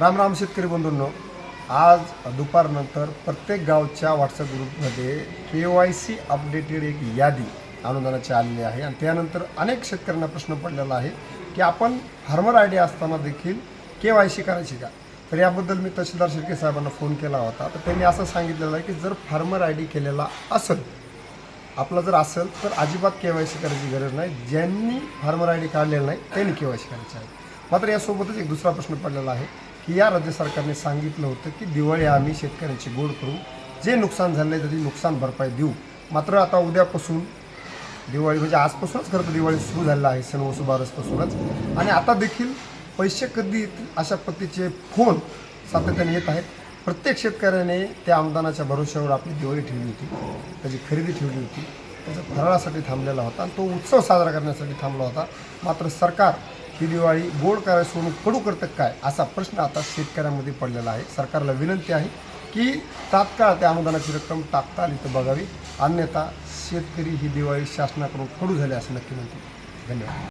राम राम शेतकरी बंधूंनो आज दुपारनंतर प्रत्येक गावच्या व्हॉट्सअप ग्रुपमध्ये के वाय सी अपडेटेड एक यादी अनुदानाची आलेली आहे आणि त्यानंतर अनेक शेतकऱ्यांना प्रश्न पडलेला आहे की आपण फार्मर आय डी असताना देखील के वाय सी करायची का? तर याबद्दल मी तहसीलदार शिर्के साहेबांना फोन केला होता. तर त्यांनी असं सांगितलेलं आहे की जर फार्मर आय डी केलेला असेल आपला जर असेल तर अजिबात के वाय सी करायची गरज नाही. ज्यांनी फार्मर आय डी काढलेला नाही त्यांनी के वाय सी करायची आहे. मात्र यासोबतच एक दुसरा प्रश्न पडलेला आहे की या राज्य सरकारने सांगितलं होतं की दिवाळी आम्ही शेतकऱ्यांची गोड करू. जे नुकसान झालं आहे त्याची नुकसान भरपाई देऊ. मात्र आता उद्यापासून दिवाळी म्हणजे आजपासूनच खरं तर दिवाळी सुरू झालेलं आहे सण वसुबारसपासूनच आणि आता देखील पैसे कधी येतील अशा पद्धतीचे फोन सातत्याने येत आहेत. प्रत्येक शेतकऱ्याने त्या आमदानाच्या भरोश्यावर आपली दिवाळी ठेवली होती. त्याची खरेदी ठेवली होती. त्याचा फराळासाठी थांबलेला होता आणि तो उत्सव साजरा करण्यासाठी थांबला होता. मात्र सरकार ही दिवाळी गोड करायला सोडून कडू करतं काय असा प्रश्न आता शेतकऱ्यांमध्ये पडलेला आहे. सरकारला विनंती आहे की तात्काळ त्या अनुदानाची रक्कम टाकता आली तर बघावी. अन्यथा शेतकरी ही दिवाळी शासनाकडून कडू झाली असं नक्की म्हणते धन्यवाद.